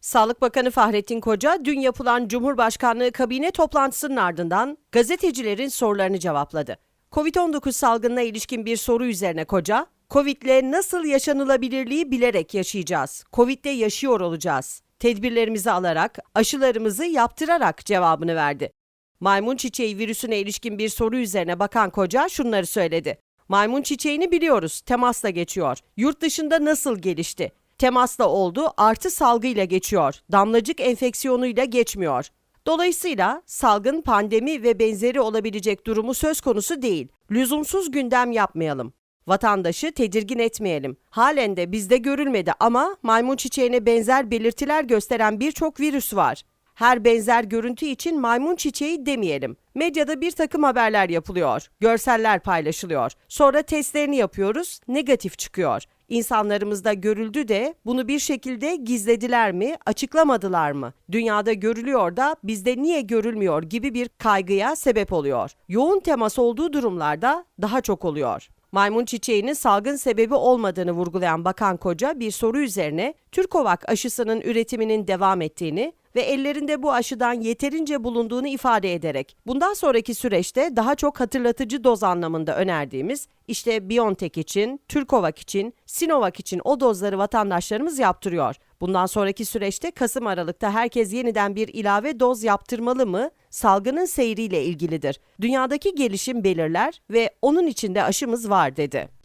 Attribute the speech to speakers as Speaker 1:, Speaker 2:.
Speaker 1: Sağlık Bakanı Fahrettin Koca dün yapılan Cumhurbaşkanlığı kabine toplantısının ardından gazetecilerin sorularını cevapladı. Covid-19 salgınına ilişkin bir soru üzerine Koca, Covid'le nasıl yaşanılabilirliği bilerek yaşayacağız. Covid'de yaşıyor olacağız. Tedbirlerimizi alarak, aşılarımızı yaptırarak cevabını verdi. Maymun çiçeği virüsüne ilişkin bir soru üzerine bakan Koca şunları söyledi. Maymun çiçeğini biliyoruz, temasla geçiyor. Yurt dışında nasıl gelişti? Temasla oldu, artı salgıyla geçiyor. Damlacık enfeksiyonuyla geçmiyor. Dolayısıyla salgın, pandemi ve benzeri olabilecek durumu söz konusu değil. Lüzumsuz gündem yapmayalım. Vatandaşı tedirgin etmeyelim. Halen de bizde görülmedi ama maymun çiçeğine benzer belirtiler gösteren birçok virüs var. Her benzer görüntü için maymun çiçeği demeyelim. Medyada bir takım haberler yapılıyor, görseller paylaşılıyor. Sonra testlerini yapıyoruz, negatif çıkıyor. İnsanlarımızda görüldü de bunu bir şekilde gizlediler mi, açıklamadılar mı? Dünyada görülüyor da bizde niye görülmüyor gibi bir kaygıya sebep oluyor. Yoğun temas olduğu durumlarda daha çok oluyor. Maymun çiçeğinin salgın sebebi olmadığını vurgulayan Bakan Koca bir soru üzerine Türkovak aşısının üretiminin devam ettiğini ve ellerinde bu aşıdan yeterince bulunduğunu ifade ederek bundan sonraki süreçte daha çok hatırlatıcı doz anlamında önerdiğimiz işte BioNTech için, Türkovak için, Sinovac için o dozları vatandaşlarımız yaptırıyor. Bundan sonraki süreçte Kasım Aralık'ta herkes yeniden bir ilave doz yaptırmalı mı? Salgının seyriyle ilgilidir. Dünyadaki gelişim belirler ve onun içinde aşımız var dedi.